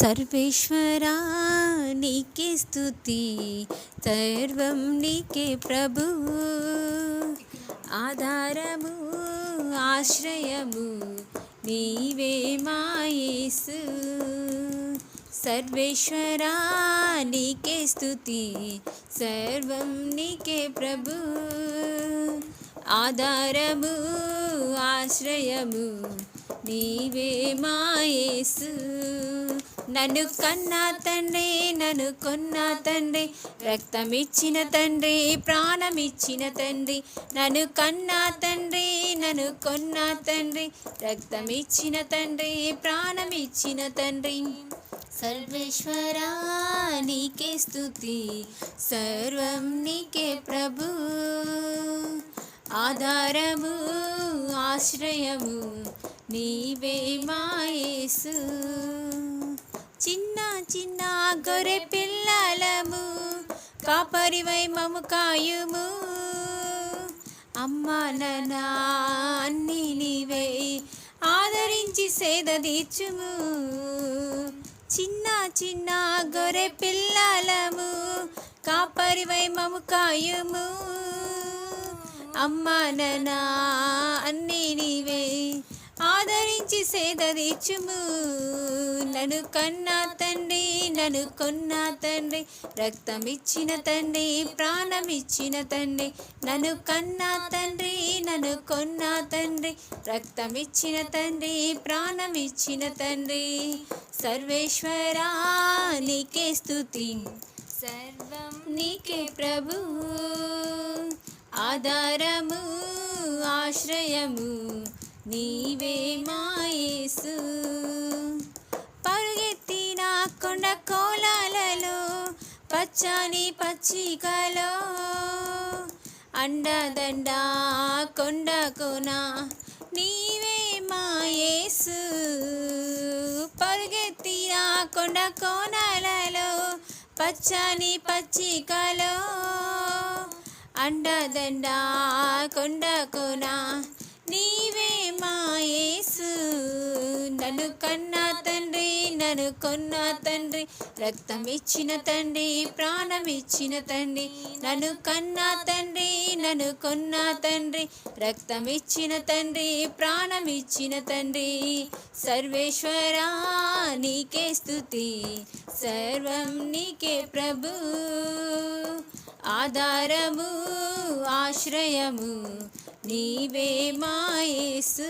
సర్వేశ్వరా నీకే స్థుతి సర్వం నీకే ప్రభు. ఆధారము ఆశ్రయము నీవే మాయేసు సర్వేశ్వరా నీకే స్థుతి సర్వం నీకే ప్రభు. ఆధారము ఆశ్రయము నీవే మాయేసు నన్ను కన్నా తండ్రి నన్ను కొన్న తండ్రి రక్తమిచ్చిన తండ్రి ప్రాణమిచ్చిన తండ్రి. నన్ను కన్నా తండ్రి నన్ను కొన్న తండ్రి రక్తమిచ్చిన తండ్రి ప్రాణమిచ్చిన తండ్రి. సర్వేశ్వరా నీకే స్థుతి సర్వం నీకే ప్రభు. ఆధారము ఆశ్రయము నీవే మాయేసు చిన్న చిన్న గొర్రె పిల్లలము కాపరివై మము కాయుము. అమ్మ అన్ని నీవే ఆదరించి సేద తీర్చుము. చిన్న చిన్న గొర్రె పిల్లలము కాపరివై మము కాయుము. అమ్మ నాన్న సేదరీచుము నన్ను కన్నా తండ్రి నన్ను కొన్నా తండ్రి. రక్తమిచ్చిన తండ్రి ప్రాణమిచ్చిన తండ్రి. నన్ను కన్నా తండ్రి నన్ను కొన్నా తండ్రి. రక్తమిచ్చిన తండ్రి ప్రాణమిచ్చిన తండ్రి. సర్వేశ్వరా నీకే స్థుతి సర్వం నీకే ప్రభు. ఆధారము ఆశ్రయము. నీవే మాయేసు పరుగెత్తిన కొండ కోలాలలో పచ్చని పచ్చికలో అండదండ కొండ కోన నీవే మాయేసు పరుగెత్తిన కొండ కోణాలలో పచ్చని పచ్చికలో అండదండ కొండ కోన నీవే మాయేసు నన్ను కన్నా తండ్రి నన్ను కొన్నా తండ్రి. రక్తం ఇచ్చిన తండ్రి ప్రాణం ఇచ్చిన తండ్రి. నన్ను కన్నా తండ్రి నన్ను కొన్నా తండ్రి. రక్తం ఇచ్చిన తండ్రి ప్రాణం ఇచ్చిన తండ్రి. సర్వేశ్వరా నీకే స్థుతి సర్వం నీకే ప్రభు. ఆధారము ఆశ్రయము. నీవే మాయేసు